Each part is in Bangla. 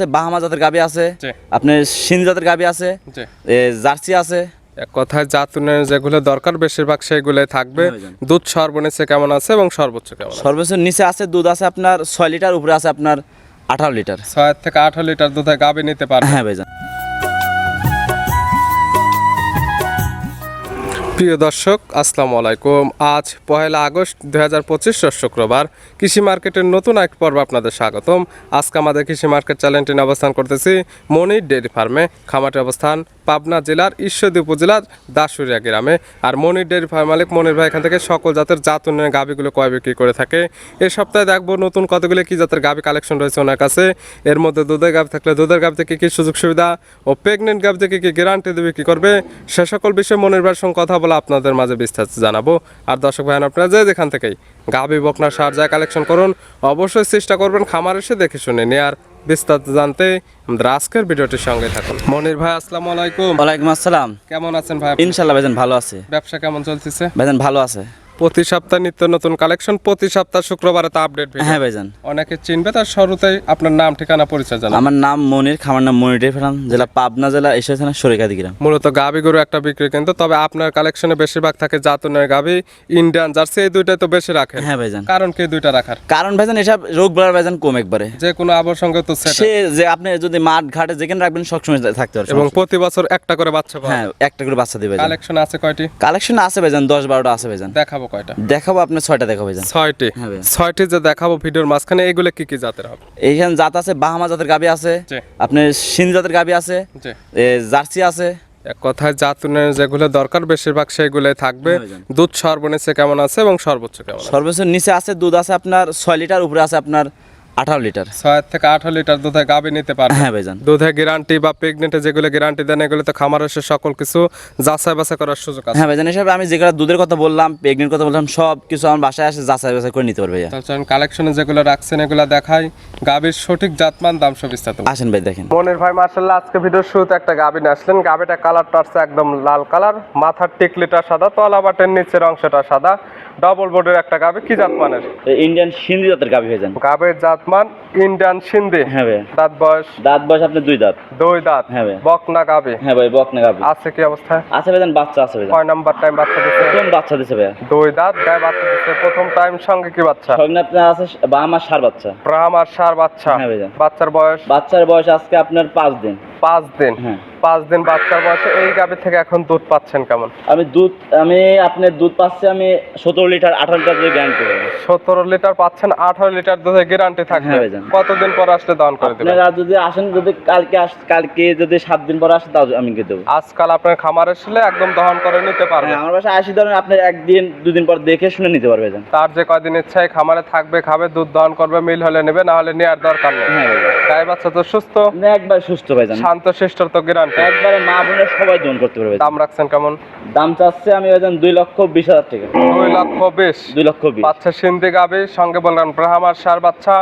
আছে বাহামা জাতের গাবি আছে। আপনার সিন জাতের গাবি আছে জার্সি আছে। এক কথায় জাতুনের যেগুলো দরকার বেশিরভাগ সেগুলোই থাকবে। হ্যাঁ। দুধ সর্বনিচে কেমন আছে এবং সর্বোচ্চ কেমন সর্বোচ্চ নিচে আছে দুধ আছে আপনার ছয় লিটার উপরে আছে আপনার আঠারো লিটার। ছয় থেকে আঠারো লিটার দুধে গাবি নিতে পারে হ্যাঁ ভাইজান। প্রিয় দর্শক, আসসালামু আলাইকুম। আজ পহেলা আগস্ট দুই হাজার পঁচিশ শুক্রবার। কৃষি মার্কেটের নতুন এক পর্ব আপনাদের স্বাগতম। আজকে আমাদের কৃষি মার্কেট চ্যানেলটি অবস্থান করতেছি মনির ডেয়ারি ফার্মে। খামাটের অবস্থান পাবনা জেলার ঈশ্বরদী উপজেলার দাসুরিয়া গ্রামে। আর মনির ডেয়ারি ফার্ম মালিক মনির ভাই এখান থেকে সকল জাতের জাত উন্নয়নের গাভিগুলো কয় বিক্রি করে থাকে। এ সপ্তাহে দেখব নতুন কতগুলো কি জাতের গাভি কালেকশন রয়েছে ওনার কাছে। এর মধ্যে দুধের গাভি থাকলে দুধের গাভি থেকে কি সুযোগ সুবিধা ও প্রেগনেন্ট গাভি থেকে কি গ্যারান্টি দেবে কি করবে, সে সকল বিষয়ে মনির ভাইয়ের সঙ্গে কথা বলে আপনাদের মাঝে বিস্তারিত জানাব। আর দর্শক ভাই আপনারা যে যেখান থেকেই গাভি বকনা সার যায় কালেকশন করুন, অবশ্যই চেষ্টা করবেন খামার এসে দেখে শুনে নেয়ার। বিস্তারিত জানতে আমাদের আজকের ভিডিওটির সঙ্গে থাকুন। মনির ভাই আসসালামু আলাইকুম। ওয়ালাইকুম আসসালাম। কেমন আছেন ভাই ইনশাআল্লাহ ভাইজান ভালো আছে। ব্যবসা কেমন চলতেছে? ভাইজান ভালো আছে। প্রতি সপ্তাহ নিত্য নতুন কালেকশন প্রতি সপ্তাহ শুক্রবারে তা আপডেট হ্যাঁ ভাইজান। অনেকে চিনবে তার শুরুতেই আপনার নাম ঠিকানা পরিচয় জানান আমার নাম মনির খামার নাম মনির ফার্ম জেলা পাবনা জেলা এসে থানা সরিকাদি গ্রাম মূলত গাভি গরু একটা বিক্রি কিন্তু তবে আপনার কালেকশনে বেশিরভাগ থাকে জাতুনের গাভি ইন্ডিয়ান জার্সি এই দুইটাই তো বেশি রাখে হ্যাঁ ভাইজান। কারণ কি দুইটা রাখার? কারণ ভাইজান এসব রোগ বেড়ার ভাইজান কম একবারে। যে কোনো আবর সঙ্গে তো সে যে আপনি যদি মাঠ ঘাটে যেখানে রাখবেন সবসময় থাকতে পারবে এবং প্রতি বছর একটা করে বাচ্চা হ্যাঁ একটা করে বাচ্চা দিবে কালেকশন আছে কয়টি? কালেকশন আছে ভাইজান দশ বারোটা আছে ভাইজান। দেখাবো কয়টা? দেখাবো আপনার ছয়টা দেখাবো ছয়টি। হ্যাঁ ছয়টি যে দেখাবো ভিডিওর মাঝখানে এগুলো কি কি জাতের হবে? এইখানে জাত আছে বাহামা জাতের গাবি আছে। আপনার সিন জাতের গাবি আছে জার্সি আছে। এক কথায় জাতুনের যেগুলো দরকার বেশিরভাগ সেগুলোই থাকবে। হ্যাঁ। দুধ সর্বনিচে কেমন আছে এবং সর্বোচ্চ কেমন সর্বোচ্চ নিচে আছে দুধ আছে আপনার ছয় লিটার উপরে আছে আপনার আঠারো লিটার। ছয় থেকে আঠারো লিটার দুধে গাভি নিতে পারবে হ্যাঁ ভাইজান। দুধে গ্যারান্টি বা প্রেগনেন্টে যেগুলো গ্যারান্টি দেন এগুলো তো খামার এসে সকল কিছু যাচাই বাছাই করার সুযোগ আছে। হ্যাঁ ভাইজান এসব আমি যেগুলো দুধের কথা বললাম প্রেগনেন্ট কথা বললাম সব কিছু আমার বাসায় আসে যাচাই বাছাই করে নিতে পারবে চলুন কালেকশনে যেগুলো রাখছেন এগুলো দেখাই। গাভীর সঠিক জাতমান দাম সব বিস্তারিত আসেন ভাই দেখেন। মনির ভাই মার্শাল্লাহ আজকে ভিডিওর শুরুতে একটা গাভী নিয়ে আসলেন। গাভীটা কালারটা আসছে একদম লাল কালার মাথার টিকলিটা সাদা তলা বাটের নিচের অংশটা সাদা। ডবল বোর্ডের একটা গাভী কি জাতমানের? ইন্ডিয়ান সিন্ধি জাতের গাবি ভাইজান গাভীর জাতমান ইন্ডিয়ান সিন্ধি। হ্যাঁ ভাই। দাঁত বয়স? দাঁত বয়স আপনার দুই দাঁত। দুই দাঁত। হ্যাঁ ভাই। বকনা গাভী হ্যাঁ ভাই বকনা গাবি। আছে কি অবস্থা আছে ভাইজান বাচ্চা আছে ভাইজান কয় নাম্বার টাইম বাচ্চা দিচ্ছে কোন বাচ্চা দিছে ভাইয়া। দুই দাঁত গায়ে বাচ্চা দিচ্ছে প্রথম টাইম সঙ্গে কি বাচ্চা? সঙ্গে আপনার আছে বা আমার সার বাচ্চা। ব্রাহ্ম আর সার বাচ্চা। হ্যাঁ ভাইজান। বাচ্চার বয়স? বাচ্চার বয়স আজকে আপনার পাঁচ দিন। পাঁচ দিন। হ্যাঁ। পাঁচ দিন বাচ্চার বয়সে এই গাভী থেকে এখন দুধ পাচ্ছেন কেমন? আমি দুধ আমি আপনার দুধ পাচ্ছি আমি সতেরো লিটার আঠারো লিটার দুধ গ্যারান্টি সতেরো লিটার পাচ্ছেন আঠারো লিটার দুধে গ্যারান্টি থাকবে। হ্যাঁ কতদিন পর আসলে দান করে দেবেন? আপনারা যদি আসেন যদি কালকে আস কালকে যদি সাত দিন পর আসে তাও আমি কে দেবো। আজকাল আপনার খামার আসলে একদম দহন করে নিতে পারবেন হ্যাঁ আমার বাসায় আসি ধরেন আপনি একদিন দুদিন পর দেখে শুনে নিতে পারবে ভাইজান। তার যে কয়দিন ইচ্ছায় খামারে থাকবে খাবে দুধ দহন করবে মিল হলে নেবে না হলে নেওয়ার দরকার নেই। গায়ে বাচ্চা তো সুস্থ। আপনি একবার সুস্থ ভাইজান শান্ত শিষ্টর তো গ্যারান্টি একবারে মা বোনের সবাই দোন করতে পারবে দাম রাখছেন কেমন? দাম চাচ্ছে আমি ভাইজান দুই লক্ষ বিশ হাজার টাকা। দুই লক্ষ বিশ। দুই লক্ষ বিশ। বাচ্চা সিন্ধি গাভী সঙ্গে বললাম ব্রাহ্মার সার বাচ্চা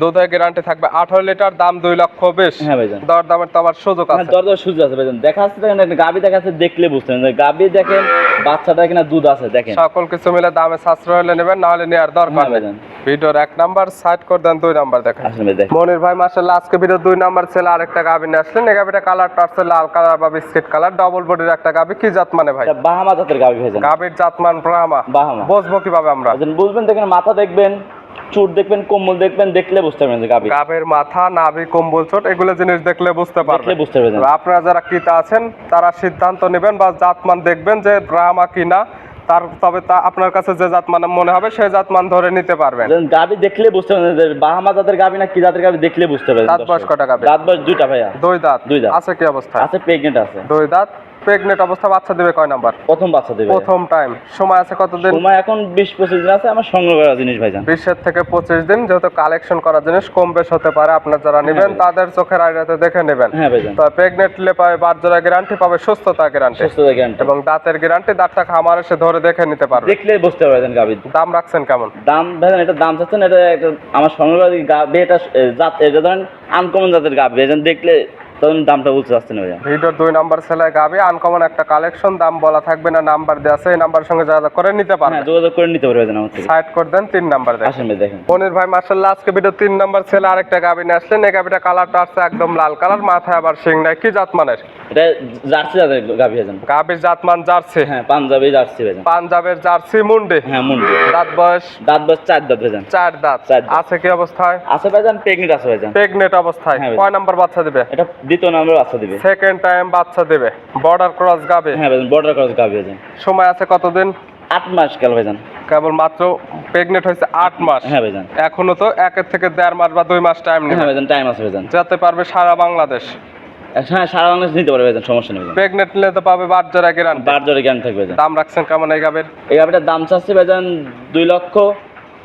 দুধের গ্যারান্টি থাকবে আঠারো লিটার দাম দুই লক্ষ বিশ। হ্যাঁ ভাইজান দর দামের তো সুযোগ হ্যাঁ আছে। দর দর সুযোগ আছে ভাইজান দেখা যাচ্ছে দেখেন একটা গাবি দেখা দেখলে বুঝতে পারেন গাবি দেখেন বাচ্চাটা কিনা দুধ আছে দেখেন। সকল কিছু মিলে দামে সাশ্রয় হলে নেবেন না হলে নেওয়ার দরকার হ্যাঁ ভাইজান ভিডিওর এক নাম্বার সাইড করে দেন দুই নাম্বার দেখেন। ভাই মনির ভাই মাসাল্লাহ আজকে ভিডিও দুই নাম্বার ছেলে আরেকটা গাভি নিয়ে আসলেন। এই গাভিটা কালারটা আসছে লাল কালার বা বিস্কিট কালার ডবল বডির একটা গাভি। কি জাত মানে ভাই? বাহামা জাতের গাবি ভাইজান। গাভির জাতমান ব্রাহ্মা বাহামা। বুঝব কীভাবে আমরা? বুঝবেন দেখেন মাথা দেখবেন চুট দেখবেন কম্বল দেখবেন দেখলে বুঝতে পারবেন গাবি গাভের মাথা নাভি কম্বল চোট এগুলো জিনিস দেখলে বুঝতে দেখলে পারবেন। বুঝতে পারবেন। আপনারা যারা কিতা আছেন তারা সিদ্ধান্ত নেবেন বা জাতমান দেখবেন যে ব্রাহ্মা কিনা। তার তবে তা আপনার কাছে যে জাত মানে মনে হবে সেই জাতমান ধরে নিতে পারবেন। গাবি দেখলে বুঝতে পারবেন যে বাহামা জাতের গাবি না কি জাতের গাবি দেখলে বুঝতে পারবেন দাঁত বয়স কটা গাবি? দাঁত বয়স দুইটা ভাইয়া। দুই দাঁত? দুই দাঁত। আছে কি অবস্থা? আছে প্রেগনেন্ট আছে। দুই দাঁত? প্রেগনেন্ট অবস্থা বাচ্চা দেবে কয় নাম্বার? প্রথম বাচ্চা দেবে। প্রথম টাইম সময় আছে কতদিন? সময় এখন বিশ পঁচিশ দিন আছে আমার সংগ্রহ করা জিনিস ভাইজান। বিশের থেকে পঁচিশ দিন যেহেতু কালেকশন করা জিনিস কম বেশ হতে পারে আপনার যারা নেবেন তাদের চোখের আইরাতে দেখে নেবেন। হ্যাঁ ভাইজান। তো প্রেগনেন্ট লে পাবে বার জোড়া গ্যারান্টি পাবে সুস্থতা গ্যারান্টি সুস্থ দেখেন এবং দাঁতের গ্যারান্টি দাঁতটা খামার এসে ধরে দেখে নিতে পারবে। দেখলে বুঝতে পারবেন গাবি দাম রাখছেন কেমন? দাম ভাইজান এটা দাম চাচ্ছেন এটা আমার সংগ্রহ গাবি এটা জাত এটা ধরেন আনকমন জাতের গাবি ভাইজান দেখলে তখন দামটা বলতে চাচ্ছেন ভাইজান ভিডিওর দুই নাম্বার ছেলে গাবি আনকমন একটা কালেকশন দাম বলা থাকবে না নাম্বার দেওয়া আছে এই নাম্বার সঙ্গে যোগাযোগ করে নিতে পারবেন হ্যাঁ যোগাযোগ করে নিতে পারবে ভাইজান আমার থেকে। সাইড করে দেন তিন নাম্বার দেখেন আসেন ভাই দেখেন। মনির ভাই মার্শাল্লাহ আজকে ভিডিও তিন নাম্বার ছেলে আরেকটা গাবি নিয়ে আসলেন। এই গাবিটা কালারটা আসছে একদম লাল কালার মাথায় আবার শিং নাই। কি জাত মানের? এটা জার্সি জাতের গাভি ভাইজান গাবির জাত মান জার্সি। হ্যাঁ পাঞ্জাবি জার্সি ভাইজান পাঞ্জাবের জার্সি মুন্ডি। হ্যাঁ মুন্ডি। দাঁত বয়স? দাঁত বাস চার দাঁত ভাইজান চার দাঁত। আছে কি অবস্থায়? আছে ভাইজান প্রেগনেন্ট আছে ভাইজান প্রেগনেট অবস্থায়। হ্যাঁ। কয় নাম্বার বাচ্চা দিবে? এটা দ্বিতীয় নাম্বার বাচ্চা দিবে। সেকেন্ড টাইম বাচ্চা দিবে। বর্ডার ক্রস গাবে। হ্যাঁ ভাইজান বর্ডার ক্রস গাভি ভাইজান সময় আছে কতদিন? আট মাস কাল ভাইজান কেবল মাত্র প্রেগনেট হয়েছে আট মাস। হ্যাঁ ভাইজান এখনও তো একের থেকে দেড় মাস বা দুই মাস টাইম নেই হ্যাঁ ভাইজান টাইম আছে ভাইজান যেতে পারবে সারা বাংলাদেশ। হ্যাঁ সারা বাংলাদেশ নিতে পারবে ভাইজান সমস্যা নেই প্রেগনেট নিলে তো পাবে বাদ জোড়া গ্যারান্টি বার জ্ঞান থাকবে দাম রাখছেন কেমন এই গাবের এই গাভিটার দাম চাচ্ছে ভাইজান দুই লক্ষ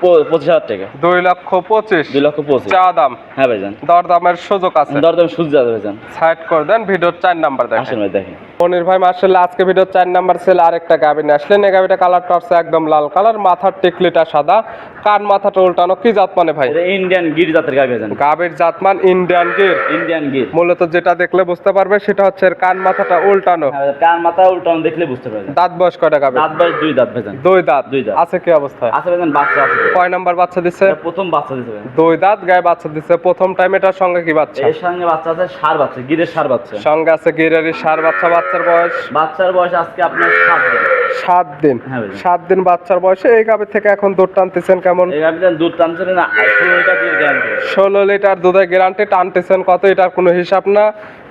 পঁচিশ হাজার টাকা। দুই লক্ষ পঁচিশ। দুই লক্ষ পঁচিশ। চা দাম। হ্যাঁ ভাইজান। দর দামের সুযোগ আছে। দর দাম সূর্য যাবে ভাইজান। সাইড করে দেন ভিডিওর চার নাম্বার দেখেন। ভাই দেখেন। মনির ভাই মার্শাল্লাহ আজকে ভিডিও চার নাম্বার ছেলে আরেকটা গাবি নিয়ে আসলেন। এই গাবিটা কালারটা হচ্ছে একদম লাল কালার মাথার টিকলিটা সাদা। কান মাথাটা উল্টানো কি জাত মানে ভাই? ইন্ডিয়ান গির জাতের গাভি ভাইজান। গাবির জাতমান ইন্ডিয়ান গির। ইন্ডিয়ান গির। মূলত যেটা দেখলে বুঝতে পারবে সেটা হচ্ছে এর কান মাথাটা উল্টানো। হ্যাঁ কান মাথা উল্টানো দেখলে বুঝতে পারবেন। দাঁত বয়স কয়টা গাবি দাঁত বয়স দুই দাঁত ভাইজান। দুই দাঁত। দুই দাঁত। আছে কি অবস্থা? আছে ভাইজান বাচ্চা আছে। কয় নাম্বার বাচ্চা এটা প্রথম বাচ্চা ভাইজান দুই দাঁত গায়ে বাচ্চা দিচ্ছে প্রথম টাইম এটার সঙ্গে কি বাচ্চা? এর সঙ্গে বাচ্চা আছে সার বাচ্চা গিরের সার বাচ্চা। সঙ্গে আছে গিরেরি সার বাচ্চা। বাচ্চার বয়স? বাচ্চার বয়স আজকে আপনার সাত দিন। সাত দিন। হ্যাঁ। সাত দিন বাচ্চার বয়সে। এই গাবি থেকে এখন দুধ টানতেছেন কেমন? এই গাভিটার দুধ টানছে না ষোলো লিটার দুধ গ্যারান্টি ষোলো লিটার দুধের গ্যারান্টি টানতেছেন কত? এটার কোনো হিসাব না।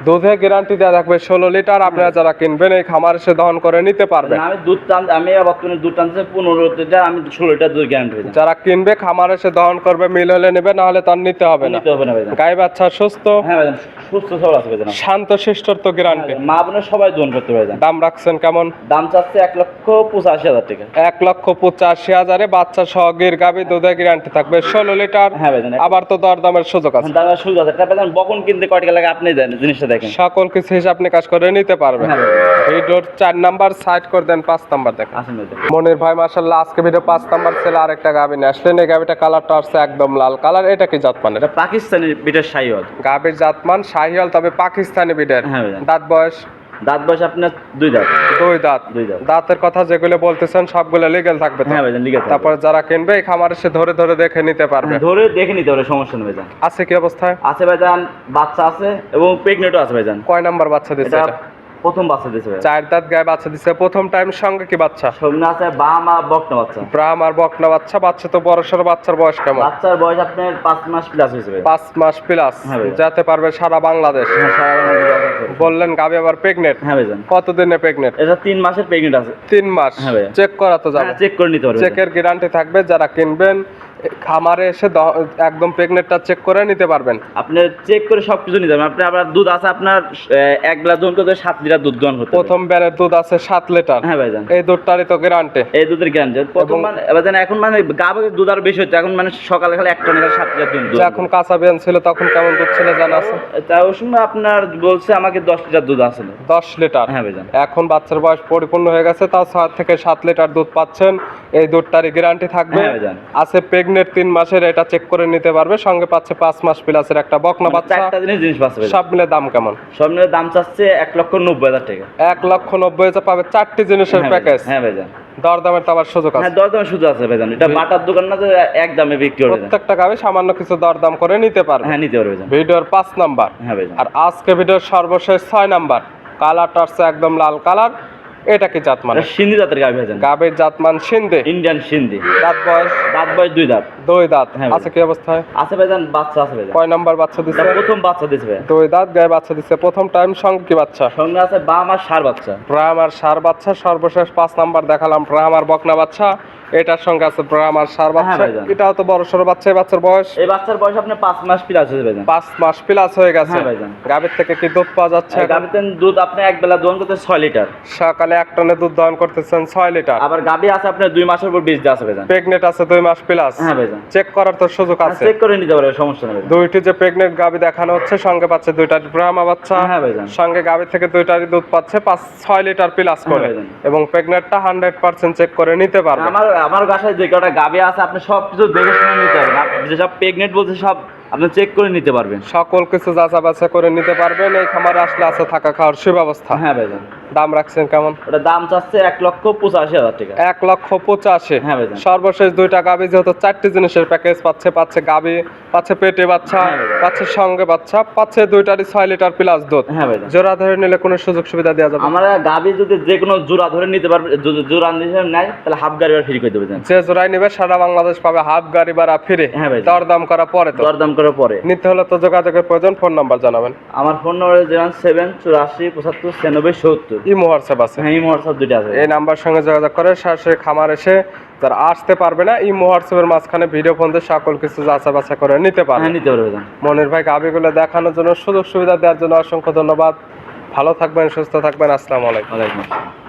দুধের গ্যারান্টি দেওয়া থাকবে ষোলো লিটার। আপনারা যারা কিনবেন এই খামার এসে দহন করে নিতে পারবেন। আমি দুধ টান আমি বর্তমানে দুধ টানছে পনেরো লিটার আমি ষোলো লিটার দুধ গ্যারান্টি যারা কিনবে খামার এসে দহন করবে মিল হলে নেবে না হলে তার নিতে হবে না। গাই বাচ্চা সুস্থ। হ্যাঁ সুস্থ সবল আছে শান্ত শিষ্টর তো গ্যারান্টি মা বোনের সবাই দোন করতে পারে দাম রাখছেন কেমন? দাম চাচ্ছে এক লক্ষ পঁচাশি হাজার টাকা। এক লক্ষ পঁচাশি হাজারে বাচ্চা সহ গির গাবি দুধের গ্যারান্টি থাকবে ষোলো লিটার। হ্যাঁ আবার তো দরদামের সুযোগ আছে। দামের সুযোগ আছে। বকন কিনতে কয় টাকা লাগে আপনি জানেন জিনিসটা দেখেন। সকল কিছু হিসেবে আপনি কাজ করে নিতে পারবেন হ্যাঁ। ভিডিওর চার নাম্বার সাইড করে দেন পাঁচ নাম্বার দেখেন। মনির ভাই মাসাল্লাহ আজকে ভিডিও পাঁচ নাম্বার ছেলে আরেকটা গাভী নিয়ে আসলেন। এই গাবিটা কালারটা আসছে একদম লাল। কালার এটা কি জাতমান? এটা পাকিস্তানি বিটের শাহিওয়াল। গাবির জাতমান শাহিয়াল তবে পাকিস্তানি বিটের। হ্যাঁ দাঁত বয়স দাঁত বয়স আপনার দুই দাঁত। দুই দাঁত। দুই দাঁত। দাঁতের কথা যেগুলো বলতেছেন সবগুলো লিগেল থাকবে হ্যাঁ ভাইজান লিগেল তারপর যারা কিনবে এই খামারে সে ধরে ধরে দেখে নিতে পারবে। ধরে দেখে নিতে পারে সমস্যা নেই ভাইজান। আছে কি অবস্থায়? আছে ভাইজান বাচ্চা আছে এবং প্রেগনেন্টও আছে ভাইজান। কয় নাম্বার বাচ্চা দিচ্ছে এটা? প্রথম বাচ্চা ভাইজান চার দাঁত গায়ে বাচ্চা দিচ্ছে প্রথম টাইম সঙ্গে কি বাচ্চা? সামনে আছে বাম আর বকনা বাচ্চা। ব্রাহ্ম আর বকনা বাচ্চা। বাচ্চা তো বড় সড়ো বাচ্চার বয়স কেমন? বাচ্চার বয়স আপনার পাঁচ মাস প্লাস হয়েছে পাঁচ মাস প্লাস হ্যাঁ যেতে পারবে সারা বাংলাদেশ। হ্যাঁ, সারা বাংলাদেশে। বললেন গাবি আবার প্রেগনেট হ্যাঁ ভাইজান। কতদিনে প্রেগনেট এটা তিন মাসের প্রেগনেন্ট আছে। তিন মাস। হ্যাঁ চেক করা তো যাবে। চেক করে নিতে পারবে। চেকের গ্যারান্টি থাকবে। যারা কিনবেন খামারে এসে একদম প্রেগনেটটা চেক করে নিতে পারবেন। আপনি চেক করে সবকিছু নিতে পারবেন। আপনি আবার দুধ আছে আপনার এক গ্লাস দোন করতে সাত লিটার দুধ দোন করতে প্রথম ব্যানের দুধ আছে সাত লিটার। হ্যাঁ ভাইজান। এই দুধটারই তো গ্যারান্টি এই দুধের গ্যারান্টি প্রথম এবং- মানে এখন মানে গাবে দুধ আর বেশি হচ্ছে। এখন মানে সকালে খালি এক টনের সাত লিটার দুধ এখন কাঁচা বিয়ান ছিল তখন কেমন দুধ ছিল জানা আছে? তা ওই সময় আপনার বলছে আমাকে দশ লিটার দুধ আছে। দশ লিটার। হ্যাঁ ভাইজান। এখন বাচ্চার বয়স পরিপূর্ণ হয়ে গেছে তাও ছয় থেকে সাত লিটার দুধ পাচ্ছেন। এই দুধটারই গ্যারান্টি থাকবে। হ্যাঁ ভাইজান। প্রেগনেন্ট তিন মাসের এটা চেক করে নিতে পারবে। সঙ্গে পাচ্ছে পাঁচ মাস প্লাসের একটা বকনা বাচ্চা। মানে চারটা জিনিস পাচ্ছে সব মিলে দাম কেমন? সব মিলে দাম চাচ্ছে এক লক্ষ নব্বই হাজার টাকা। এক লক্ষ নব্বই হাজার পাবে চারটি জিনিসের হ্যাঁ প্যাকেজ হ্যাঁ ভাইজান। দর দামের তো আবার সুযোগ হ্যাঁ আছে। দর দামে শুধু আছে ভাইজান। এটা বাটার দোকান না যে এক দামে বিক্রি করে দেন প্রত্যেকটা গাবে সামান্য কিছু দর দাম করে নিতে পারবে। হ্যাঁ নিতে পারবে ভিডিওর পাঁচ নাম্বার। হ্যাঁ ভাইজান। আর আজকে ভিডিওর সর্বশেষ ছয় নাম্বার। কালারটা হচ্ছে একদম লাল কালার। এটা কি জাত মানে? সিন্ধি জাতের গাভি গাভীর গাবের জাতমান সিন্ধি। ইন্ডিয়ান সিন্ধি। দাঁত বয়স? দাঁত বয়স দুই দাঁত। দুই দাঁত। হ্যাঁ আছে কি অবস্থায়? আছে ভাইজান বাচ্চা আছে ভাইজান কয় নাম্বার বাচ্চা এটা প্রথম বাচ্চা দুই দাঁত গায়ে বাচ্চা দিচ্ছে প্রথম টাইম সঙ্গে কি বাচ্চা? সঙ্গে আছে বাম আর সার বাচ্চা। ব্রাহ্ম আর সার বাচ্চা সর্বশেষ পাঁচ নাম্বার দেখালাম ব্রাহ্ম আর বকনা বাচ্চা। এটার সঙ্গে আছে ব্রাহ্ম আর সার বাচ্চা। ভাইজান। এটাও তো বড় সড়ো বাচ্চা এই বাচ্চার বয়স? এই বাচ্চার বয়স আপনার পাঁচ মাস প্লাস ভাইজান পাঁচ মাস প্লাস হয়ে গেছে। হ্যাঁ ভাইজান। গাভীর থেকে কি দুধ পাওয়া যাচ্ছে? গাভিতে দুধ আপনি এক বেলা দোহন করতে ছয় লিটার। সকালে এক টনে দুধ দহন করতেছেন ছয় লিটার। আবার গাভি আছে আপনার দুই মাসের উপর বীজ আছে ভাইজান প্রেগনেন্ট আছে দুই মাস প্লাস হ্যাঁ ভাইজান চেক করার তো সুযোগ আছে। চেক করে নিতে পারবে সমস্যা নেই। দুইটি যে প্রেগনেন্ট গাভী দেখানো হচ্ছে সঙ্গে পাচ্ছে দুইটা ব্রাহ্মা বাচ্চা হ্যাঁ ভাইজান। সঙ্গে গাভী থেকে দুইটারই দুধ পাচ্ছে পাঁচ ছয় লিটার প্লাস করে। এবং প্রেগনেন্টটা হান্ড্রেড পার্সেন্ট চেক করে নিতে পারবে। আমার আমার বাসায় যে কটা গাভি আছে আপনি সব কিছু দেখে শুনে নিতে পারবেন। আপনি যেসব প্রেগনেন্ট বলছে সব আপনি চেক করে নিতে পারবেন। সকল কিছু যাচা বাছা করে নিতে পারবেন এই খামারে আসলে আছে থাকা খাওয়ার সুব্যবস্থা। হ্যাঁ ভাইজান। দাম রাখছেন কেমন? ওটা দাম চাচ্ছে এক লক্ষ পঁচাশি হাজার টাকা। এক লক্ষ পঁচাশি। হ্যাঁ ভাইজান। সর্বশেষ দুইটা গাবি যেহেতু চারটি জিনিসের প্যাকেজ পাচ্ছে পাচ্ছে গাবি পাচ্ছে পেটে বাচ্চা হ্যাঁ পাচ্ছে সঙ্গে বাচ্চা পাচ্ছে দুইটারই ছয় লিটার প্লাস দুধ। হ্যাঁ ভাইজান জোড়া ধরে নিলে কোনো সুযোগ সুবিধা দেওয়া যাবে আমরা গাবি যদি যে কোনো জোড়া ধরে নিতে পারবে জোড়া নিতে নেয় তাহলে হাফ গাড়ি ফ্রি করে দেবে যে জোড়াই নিবে সারা বাংলাদেশ পাবে হাফ গাড়ি ভাড়া ফিরে হ্যাঁ ভাই। দরদাম করা পরে তো। দরদাম করার পরে। নিতে হলে তো যোগাযোগের প্রয়োজন ফোন নাম্বার জানাবেন। আমার ফোন নম্বর জিরো সেভেন চুরাশি পঁচাত্তর ছিয়ানব্বই সত্তর। ই হোয়াটসঅ্যাপ আছে। হ্যাঁ এই হোয়াটসঅ্যাপ দুটো আছে। এই নাম্বার সঙ্গে যোগাযোগ করে সরাসরি খামার এসে তার আসতে পারবে না হোয়াটসঅ্যাপের মাঝখানে ভিডিও ফোন দিয়ে সকল কিছু যাচা বাছা করে নিতে পারবে। হ্যাঁ নিতে পারবে। দেন মনির ভাই গাবিগুলো দেখানোর জন্য সুযোগ সুবিধা দেওয়ার জন্য অসংখ্য ধন্যবাদ। ভালো থাকবেন সুস্থ থাকবেন। আসসালামু আলাইকুম। আসসালাম।